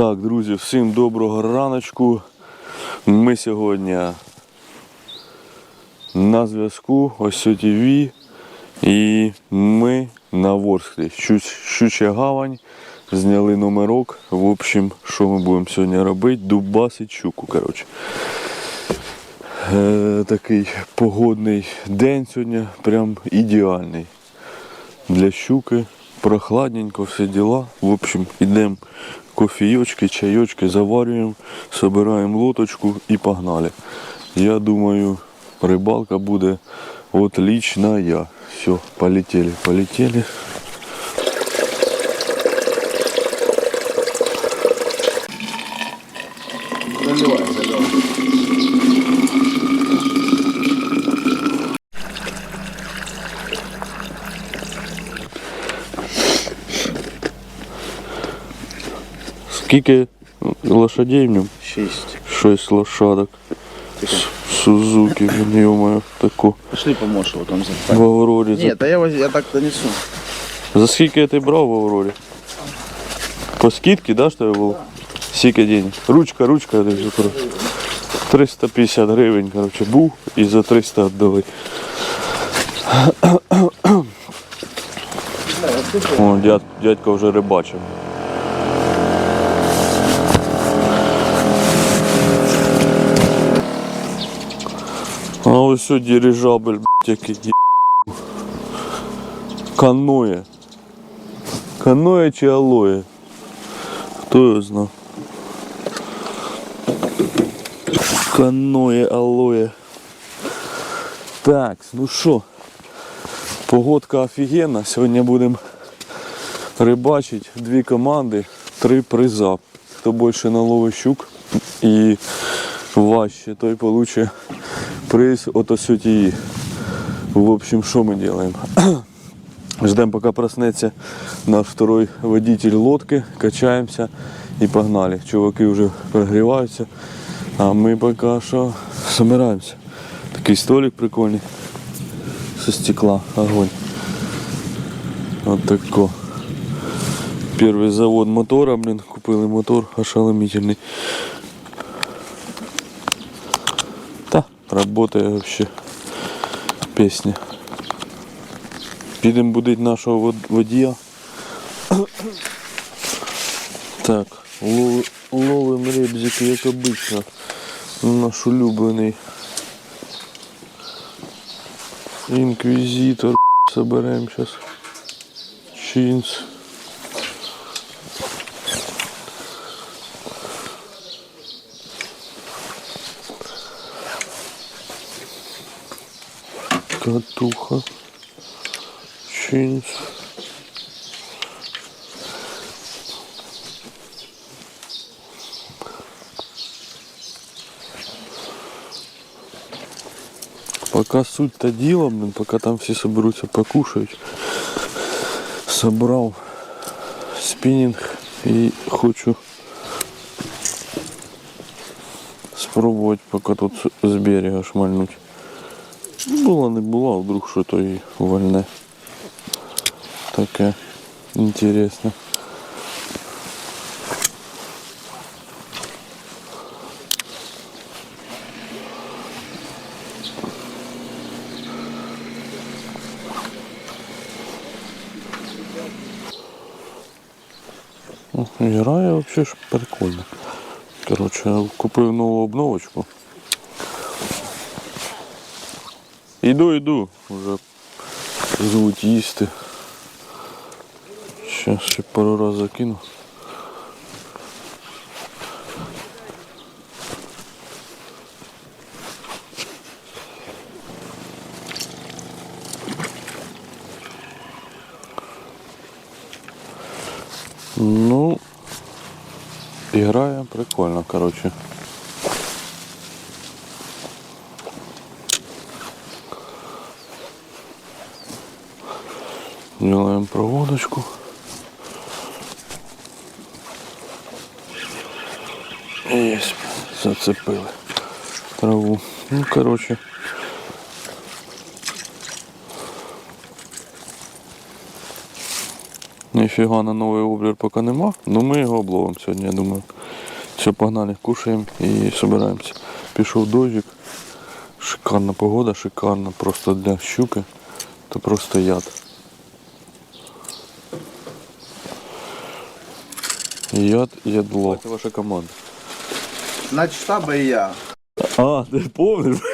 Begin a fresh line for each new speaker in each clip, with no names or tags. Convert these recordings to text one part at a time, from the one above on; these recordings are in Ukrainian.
Так, друзі, всім доброго раночку. Ми сьогодні на зв'язку ось ТВ і ми на Ворсклі. Щуча гавань. Зняли номерок. В общем, що ми будемо сьогодні робити? Дубасить щуку, коротше. Е, такий погодний день сьогодні, прям ідеальний для щуки. Прохладненько, все дела. В общем, йдемо кофійочки, чайочки, заварюємо, собираємо лоточку і погнали. Я думаю, рибалка буде отличная. Все, полетели, полетели. Скільки лошадей в ньому?
Шесть.
Шесть лошадок. Сузуки, блин, ё-моё, таку.
Пошли поможешь его там
В
запать.
Аврорі. За-
Нет, да я, воз- я так донесу.
За скільки ти брав в Аврорі? По скидці, да, що було? Скільки денег? Ручка, ручка, я десь закрив. 350 гривень, короче, був і за 300 віддали. О, дяд, дядько вже рибачив. А ось дирижабль, блядь, який. Каноє. Каноє чи алоє? Хто його знає? Каноє, алоє. Так, ну що, погодка офігенна. Сьогодні будемо рибачити дві команди, три приза. Хто більше наловить щук і важче, той получить приз от осютії. В общем, що ми робимо? Ждем, пока проснется наш второй водитель лодки, качаемся и погнали. Чуваки уже прогреваются, а мы пока что собираемся. Такий столик прикольный со стекла, огонь. Вот тако. Первый завод мотора, блин, купили мотор ошеломительный. Да, работает вообще песня. Підемо будити нашого вод- водія. Так, ловим рибзик, як обично. Наш улюблений. Інквізитор. Соберемо зараз. Чінс. Катуха. Чінс. Пока суть-то дела, блин, пока там все соберутся покушать. Собрал спиннинг и хочу спробовать пока тут з берега шмальнуть. Була не була, а вдруг що то і вольне. Таке інтересно. О, Грає вообще ж прикольно. Короче, купив нову обновочку. Іду, іду. Уже звуть їсти. Сейчас ще пару раз закину. Ну, играя прикольно, короче. Делаем проводочку. Есть, зацепили траву. Ну, короче. Ніфіга на новий облір поки нема. Ну ми його обловимо сьогодні, я думаю. Все, погнали, кушаємо і збираємося. Пішов дощик. Шикарна погода, шикарна. Просто для щуки. Це просто яд. Яд, ядло. Це ваша команда.
Значит, штаба и я.
А, ти помниш?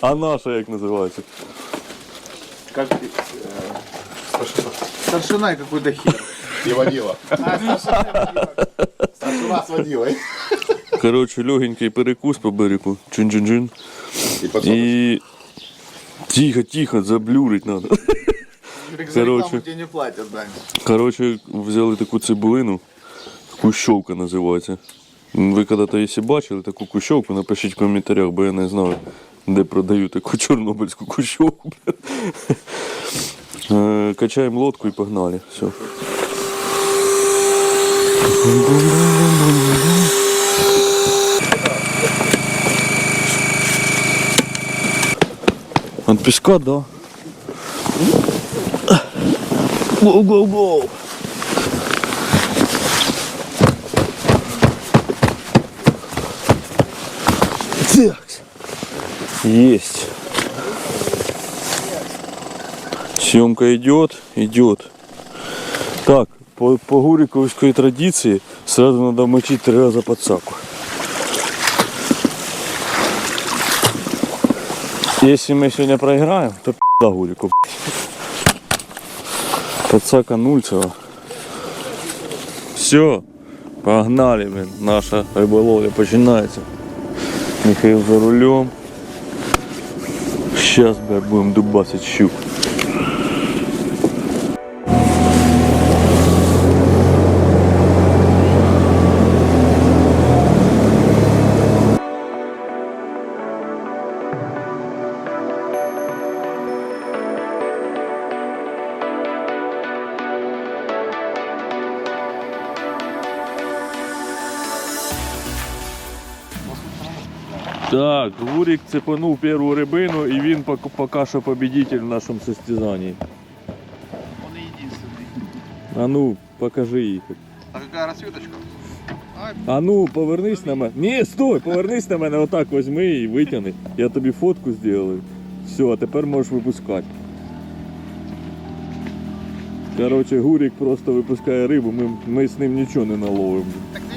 А наша як називається?
Как э, старшина и какой-то хер.
И водила. Старшина с водилой.
Коротше, легенький перекус по берегу. Чин-чин-чин.
И
тихо, тихо, заблюрить надо. Короче.
тебе не платят, Дань.
Коротше, взяли таку цибулину, кущовка називається. Ви коли-то, якщо бачили таку кущовку, напишіть в коментарях, бо я не знаю, де продають таку чорнобильську кущовку. Е, Качаємо лодку і погнали. Все. От піска, да. Гоу-гоу-гоу. Так. Есть. Съемка идет, идет. Так, по, по гуриковской традиции сразу надо мочить три раза подсаку. Если мы сегодня проиграем, то пизда гурику. Подсака нульцева. Все, погнали, блин. Наша рыболовля починается. Михаил за рулем. Сейчас, блядь, будем дубасить щук. Так, Гурик цепанув першу рибину і він пок- поки що победитель в нашому состязанні.
Он единственный.
А ну, покажи їх.
А какая расцветочка?
А ну, повернись на мене. Ні, стой, повернись на мене, отак возьми і витягни. Я тобі фотку зробив. Все, а тепер можеш випускати. Коротше, Гурик просто випускає рибу, ми, ми з ним нічого не наловимо. Коротше,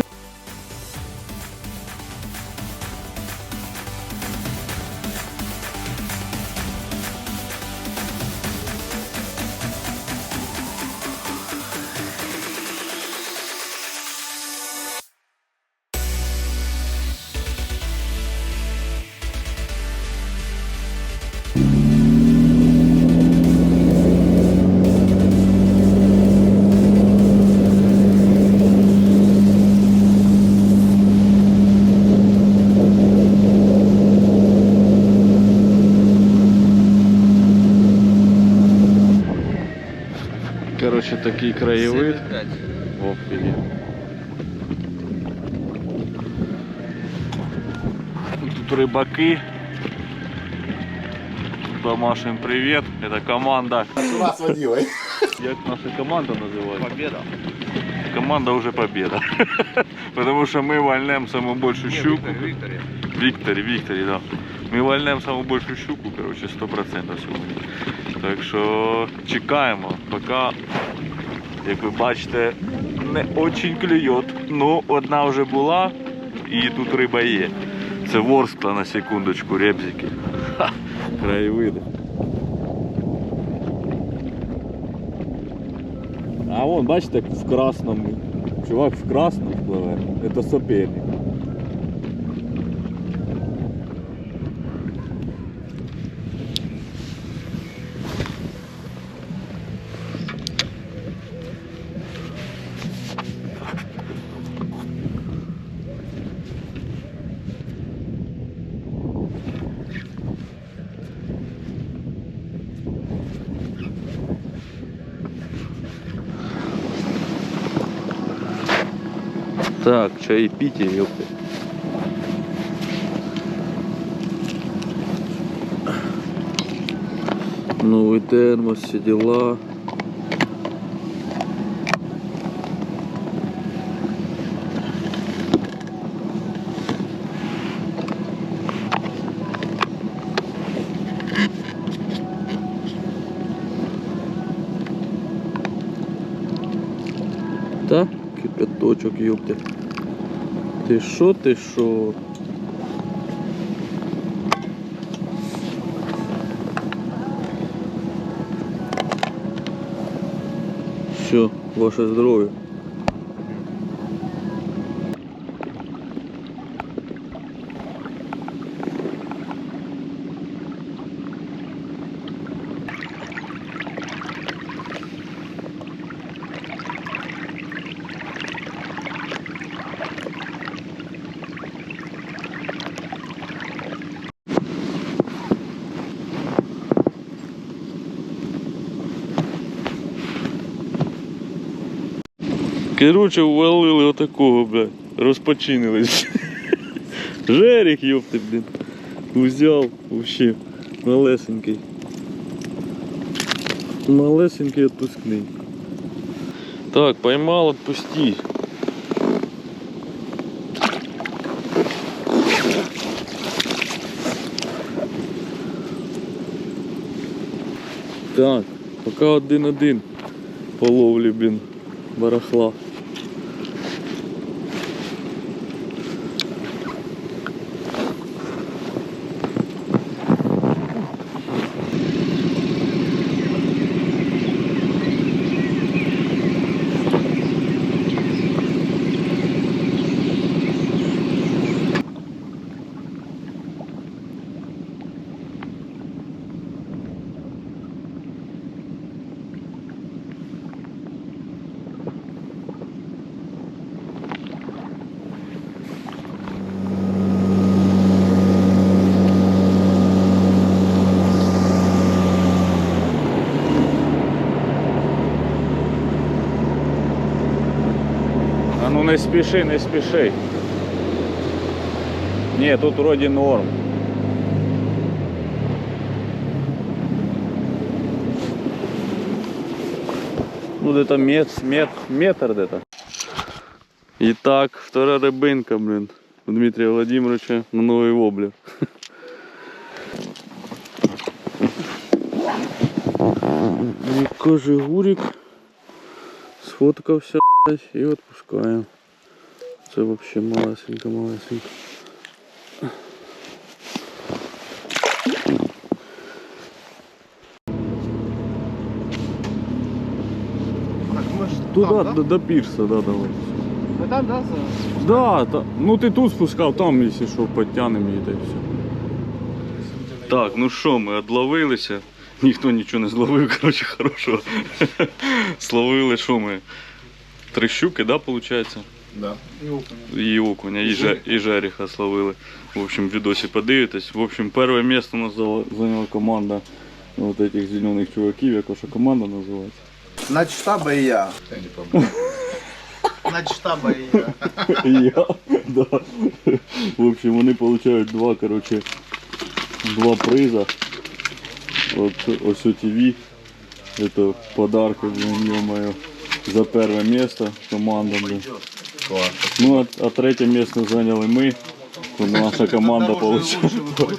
такий краєвид. Офігеть. Тут рыбаки. Домашним привет. Это команда.
Старшина с водилой.
Як наша команда називається?
Победа.
Команда уже победа. Потому что мы вольнем самую большую щуку.
Викторе.
Вікторі, Вікторі, да. Ми вальнемо саму більшу щуку, коротше, 100% сьогодні. Так що чекаємо, поки, як ви бачите, не дуже клює. Ну, одна вже була і тут риба є. Це ворскла на секундочку, ребзики. Ха, краєвиди. А вон, бачите, в красному. Чувак в красному пливе. Це соперник. Так, чаепитие, ёпты. Новый ну, термос, все дела. Да? Кипяточок, ёпте. Ти шо, ти шо? Все, ваше здоров'я. Короче, увалили отакого, блядь. Розпочинились. Жерік, ёпти, блін. Узяв вообще. Малесенький. Малесенький отпускний. Так, поймал, отпусти. Так, поки один-один по ловлі, блін, барахла. А ну не спіши, не спіши. Ні, тут вроді норм. Ну где-то мет, мет, метр где-то. Итак, вторая рыбинка, блин, у Дмитрия Владимировича на новый воблер. І каже Гурик сфоткався блядь, і відпускаємо. Це вообще малесенько, малесенько.
Так, мы ж
Туда,
там,
до,
да?
до пірса, да, давай.
Мы там, да? за-
Да, та, ну ти тут спускав, там, якщо що, підтягнемо її та й все. Так, ну що, ми одловилися. Ніхто нічого не зловив, коротше, хорошого. Словили, що ми? Три щуки, да, виходить?
Да.
І окуня, і, жа, і жереха словили. В общем, в відосі подивитесь. В общем, перше місце у нас зала- зайняла команда вот этих зелених чуваків, як ваша команда називається.
Над штаба и я.
Я не помню.
Над штаба и я.
І я, да. В общем, вони получають два, короче, два приза. От ось ТВ. Это подарки, блин, ё-моё, за первое место команда, блин.
Класс.
Ну, а, а третє місце зайняли ми. То наша команда получила.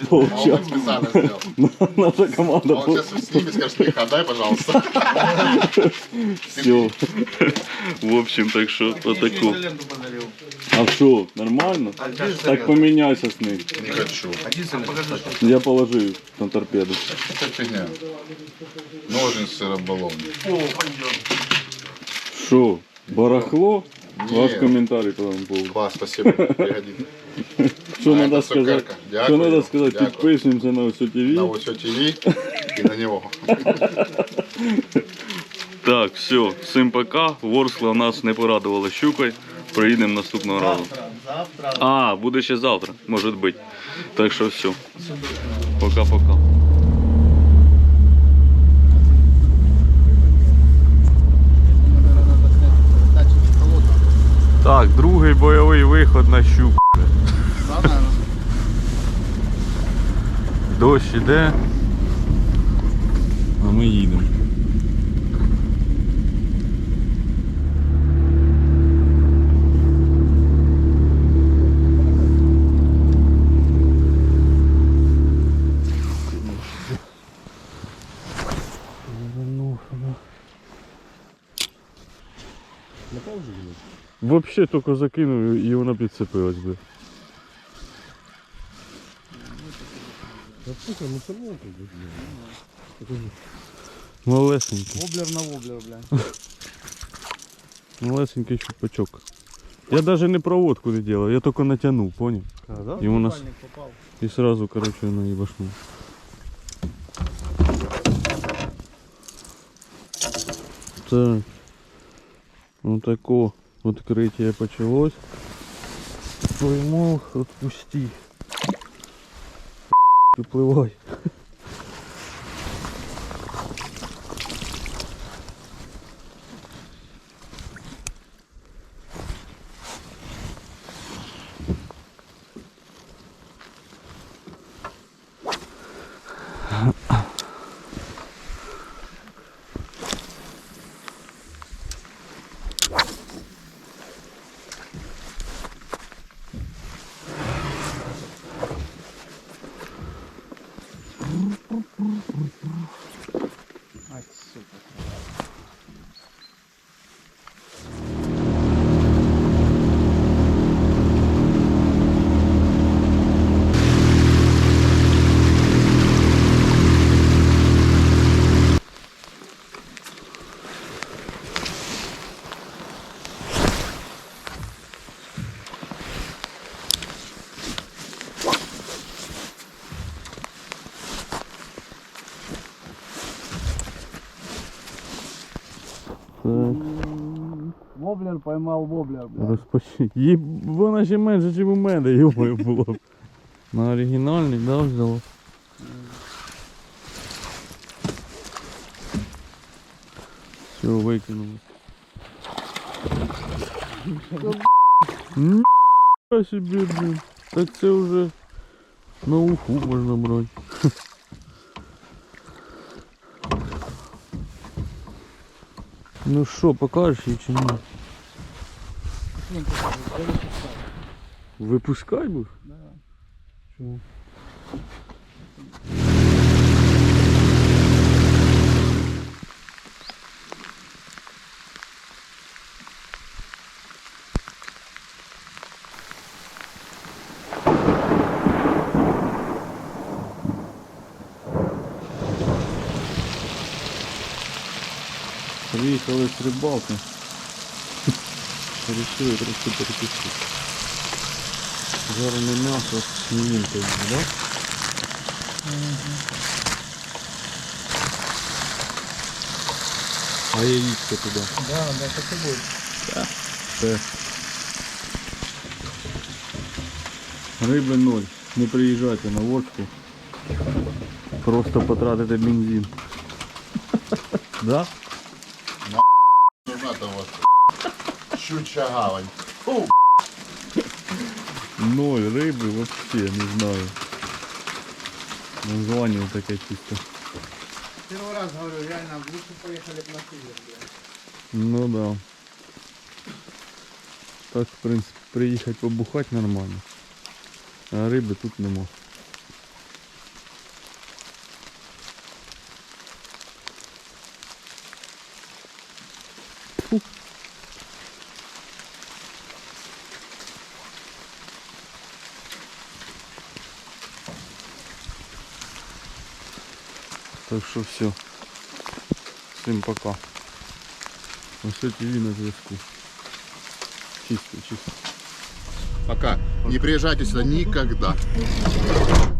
А он специально сделал.
Наша команда
Он сейчас снимет, скажет, Миха, отдай, пожалуйста.
Все. В общем, так що отаку.
ленту подарил.
А що, нормально? Так поміняйся з ним.
Не хочу.
Покажи, что
Я положив на торпеду.
Это фигня. Ножницы рыболовни.
О, пойдет.
Що, барахло? Ваш коментарі по тому поводу.
Класс, спасибо. Пригодится.
Що
А,
треба
це
сказати?
цукерка.
Що
Дякую.
треба сказати?
Дякую.
Підписуємося на
На
ТВ.
все ТВ и на него.
Так, все, всім пока. Ворскла нас не порадувала щукою. Приїдемо наступного разу.
Завтра.
А, буде ще завтра, може бути. Так що все. Пока-пока. Так, другий бойовий виход на щуку. Дощ іде. А ми їдемо. Вообще тільки закинув і вона підцепилась би.
Та слухай, ну це мовка, блядь.
Малесенький.
Воблер на воблер, блядь.
Малесенький щупачок. Я даже не проводку не делал, я только натянул, понял?
А, да?
И у нас
попав.
и сразу, короче, на ебашнул. Так. Вот тако Открытие почалось. Поймал, отпусти. Приплывай. Так.
Воблер поймал воблер, блядь.
Розпочи. Їб... Вона ще менше, ніж у мене, йомою було. б. На оригінальний, да, взяла? Все, викинули. Ніхуя собі, блін. Так це вже на уху можна брати. Ну що, покажеш її чи ні? Випускай був?
Да.
Чого? Приїхали з рибалки. Рішили трошки перекусити. Жарене м'ясо з свининкою, да? А яичко туди.
Да, да, так и будет.
Все. Риби ноль. Не приїжджайте на водку. Просто потратите бензин. Да?
Щучья гавань.
Ноль риби вообще не знаю. Название таке чисто.
Первый раз говорю, реально, лучше поехали б на север, блядь.
Ну да. Так, в принципі, приїхати побухати нормально. А риби тут нема. Так що все. Всім пока. Ось ТВ на зв'язку. Чисто, чисто.
Пока. Не приезжайте сюда никогда.